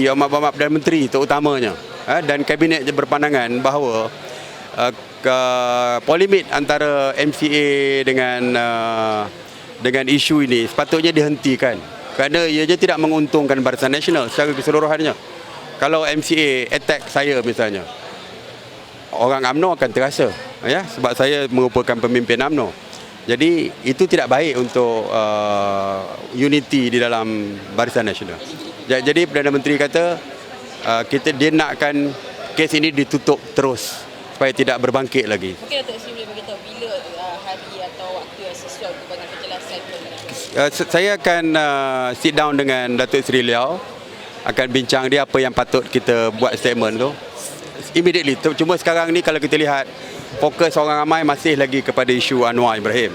Ya, Amat-amat Perdana Menteri terutamanya eh, dan kabinet berpandangan bahawa ke, polemik antara MCA dengan uh, dengan isu ini sepatutnya dihentikan kerana ianya tidak menguntungkan Barisan Nasional secara keseluruhannya. Kalau MCA attack saya misalnya, orang AMNO akan terasa ya sebab saya merupakan pemimpin AMNO. Jadi itu tidak baik untuk uh, unity di dalam Barisan Nasional. Ja- Jadi Perdana Menteri kata uh, kita dia nakkan kes ini ditutup terus supaya tidak berbangkit lagi. Mungkin Datuk Sri boleh beritahu bila uh, hari atau waktu yang sesuai untuk bagi penjelasan Uh, saya akan uh, sit down dengan Datuk Seri Liao akan bincang dia apa yang patut kita buat statement tu. Immediately cuma sekarang ni kalau kita lihat fokus orang ramai masih lagi kepada isu Anwar Ibrahim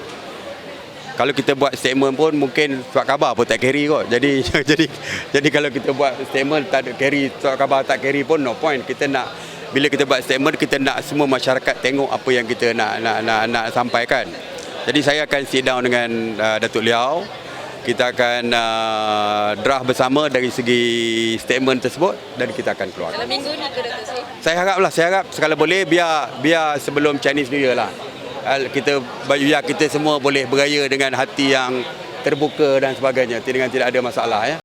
kalau kita buat statement pun mungkin surat khabar pun tak carry kot jadi jadi jadi kalau kita buat statement tak ada carry surat khabar tak carry pun no point kita nak bila kita buat statement kita nak semua masyarakat tengok apa yang kita nak nak nak, nak sampaikan jadi saya akan sit down dengan uh, Datuk Liao kita akan uh, draft bersama dari segi statement tersebut dan kita akan keluar. Dalam minggu ni ke Datuk? Saya haraplah, saya harap sekali boleh biar biar sebelum Chinese New Year lah. Kita biar kita semua boleh beraya dengan hati yang terbuka dan sebagainya dengan tidak ada masalah ya.